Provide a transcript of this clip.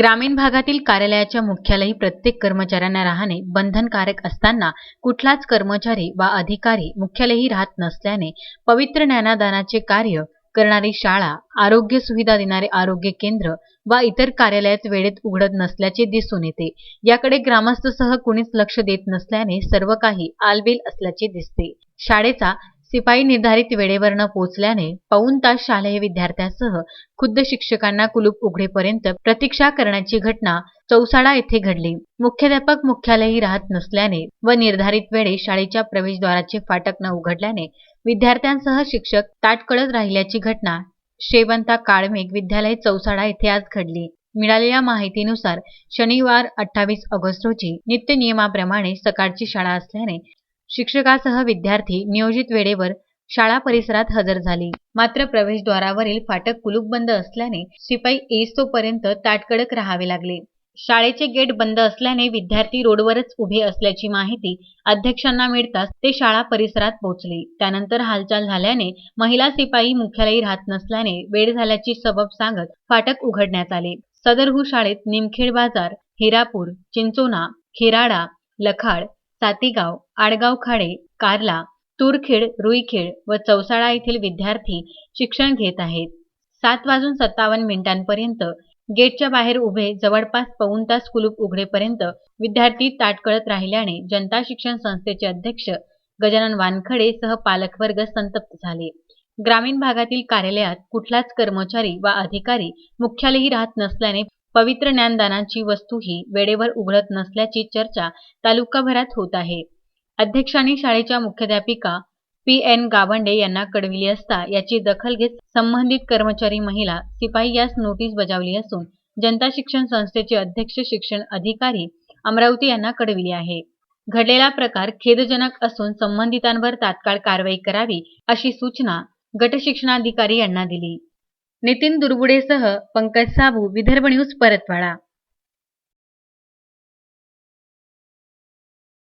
ग्रामीण भागातील कार्यालयाच्या मुख्यालयी प्रत्येक कर्मचाऱ्यांना राहणे बंधनकारक असताना कुठलाच कर्मचारी वा अधिकारी मुख्यालयी राहत नसल्याने पवित्र ज्ञानादानाचे कार्य करणारी शाळा आरोग्य सुविधा देणारे आरोग्य केंद्र वा इतर कार्यालयात वेळेत उघडत नसल्याचे दिसून येते. याकडे ग्रामस्थसह कुणीच लक्ष देत नसल्याने सर्व काही आलबेल असल्याचे दिसते. शाळेचा शिपाई निर्धारित वेळेवर न पोहोचल्याने पाऊण तास शालेय विद्यार्थ्यांसह खुद्द शिक्षकांना कुलूप उघडेपर्यंत प्रतीक्षा करण्याची घटना चौसाळा येथे घडली. मुख्याध्यापक मुख्यालयही राहत नसल्याने व निर्धारित वेळी शाळेच्या प्रवेशद्वाराचे फाटक न उघडल्याने विद्यार्थ्यांसह शिक्षक ताटकळत राहिल्याची घटना शेवंता काळमेघ विद्यालय चौसाळा येथे आज घडली. मिळालेल्या माहितीनुसार शनिवार अठ्ठावीस ऑगस्ट रोजी नित्य नियमाप्रमाणे सकाळची शाळा असल्याने शिक्षकासह विद्यार्थी नियोजित वेळेवर शाळा परिसरात हजर झाली. मात्र प्रवेशद्वारावरील फाटक कुलूप बंद असल्याने शिपाई येईस्तोपर्यंत ताटकडक राहावे लागले. शाळेचे गेट बंद असल्याने विद्यार्थी रोडवरच उभे असल्याची माहिती अध्यक्षांना मिळताच ते शाळा परिसरात पोहोचले. त्यानंतर हालचाल झाल्याने महिला शिपाई मुख्यालयी राहत नसल्याने वेळ झाल्याची सबब सांगत फाटक उघडण्यात आले. सदरहू शाळेत निमखेड बाजार हिरापूर चिंचोना खिराडा लखाड सातीगाव आडगाव खाडे कार्ला तूरखेड रुईखेड व चौसाळा येथील विद्यार्थी शिक्षण घेत आहेत. सात वाजून सत्तावन्न मिनिटांपर्यंत गेटच्या बाहेर उभे जवळपास पाऊन तास कुलूप उघडेपर्यंत विद्यार्थी ताटकळत राहिल्याने जनता शिक्षण संस्थेचे अध्यक्ष गजानन वानखडे सह पालकवर्ग संतप्त झाले. ग्रामीण भागातील कार्यालयात कुठलाच कर्मचारी वा अधिकारी मुख्यालयी राहत नसल्याने पवित्र ज्ञानदानाची वस्तूही वेळेवर उघडत नसल्याची चर्चा तालुकाभरात होत आहे. अध्यक्षांनी शाळेच्या मुख्याध्यापिका पी एन गावंडे यांना कळविली असता याची दखल घेत संबंधित कर्मचारी महिला सिपाही यास नोटीस बजावली असून जनता शिक्षण संस्थेचे अध्यक्ष शिक्षण अधिकारी अमरावती यांना कळविली आहे. घडलेला प्रकार खेदजनक असून संबंधितांवर तात्काळ कारवाई करावी अशी सूचना गटशिक्षणाधिकारी यांना दिली. नितीन दुर्बुडेसह पंकज साबू विदर्भ न्यूज परतवाडा.